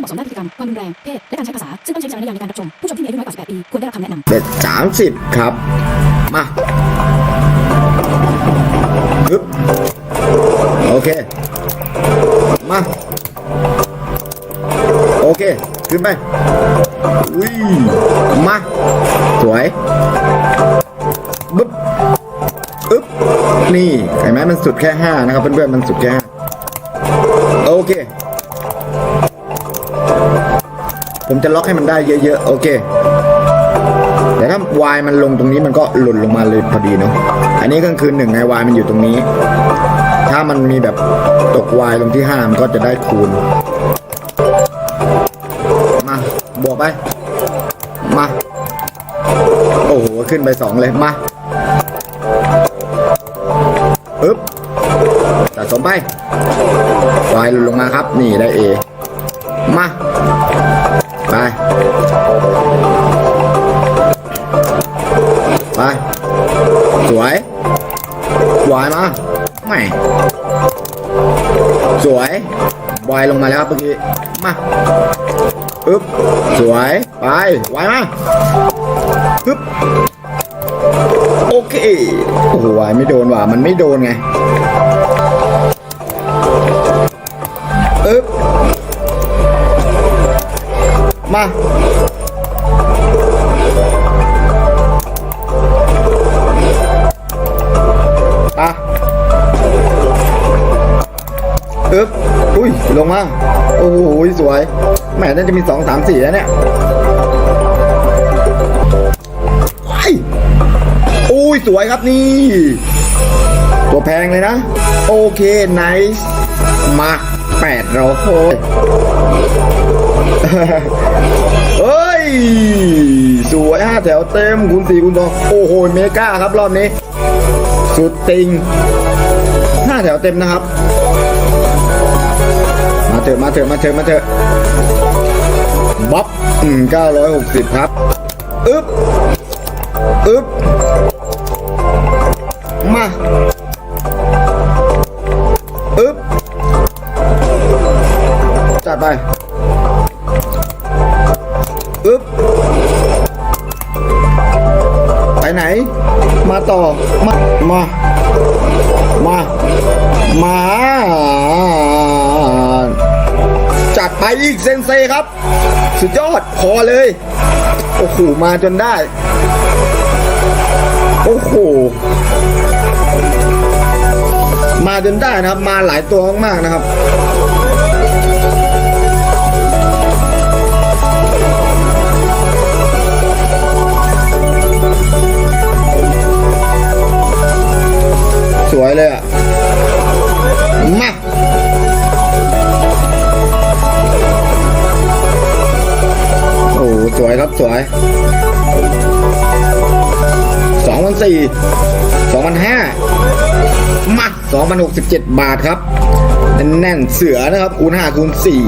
เหมาะสมได้พฤติกรรม ความรุนแรง เพศ และการใช้ภาษา ซึ่งต้องใช้วิจารณญาณในการรับชม ผู้ชมที่มีอายุน้อยกว่า 18 ปี ควรได้รับคำแนะนำเบ็ดสามสิบครับ มาฮึบโอเค มา โอเค ขึ้นไป อุ้ย มา สวยบึ๊บอึ๊บนี่เห็นไหมมันสุดแค่ห้านะครับ เพื่อนๆ มันสุดแค่ห้าโอเค ผมจะล็อกให้มันได้เยอะๆ โอเค แต่ถ้าวายมันลงตรงนี้มันก็หล่นลงมาเลยพอดีเนาะ อันนี้ก็คือหนึ่งในวายมันอยู่ตรงนี้ ถ้ามันมีแบบตกวายลงที่ห้ามันก็จะได้คูณ มาบวกไป มา โอ้โห ขึ้นไปสองเลย มาอึ๊บสะสมไปวายหล่นลงมาครับ นี่ได้เอมา สวย วายมาไม่สวย วายลงมาแล้วครับเมื่อกี้ มาอึ๊บ สวย ไป วายมาอึ๊บ โอเค โอ้โหวายไม่โดนว่ะ มันไม่โดนไงอึ๊บ มา อุ้ยลงมาโอ้โหสวยแหมน่าจะมีสองสามสี่แล้วเนี่ยว้ายอุ้ยสวยครับนี่ ตัวแพงเลยนะ โอเคไนส์มาแปดเราโอ้ยเฮ้ย สวยห้าแถวเต็มคูณสี่คูณสองโอ้โหเมกาครับรอบนี้ สุดติงห้าแถวเต็มนะครับ เถอะมาเถอะมาเถอะมาเถอะบ๊อบอืมเก้าร้อยหกสิบครับอึ๊บอึ๊บมาอึ๊บจัดไปอึ๊บไปไหน มาต่อ มา มา มา มา ไปอีกเซนเซครับ สุดยอดพอเลย โอ้โห มาจนได้ โอ้โห มาจนได้นะครับ มาหลายตัวมากๆนะครับ วยครับสวยสองพันสี่สองพันห้ามาสองพันหกสิบเจ็ดบาทครับ แน่นๆเสือนะครับคูณห้าคูณสี่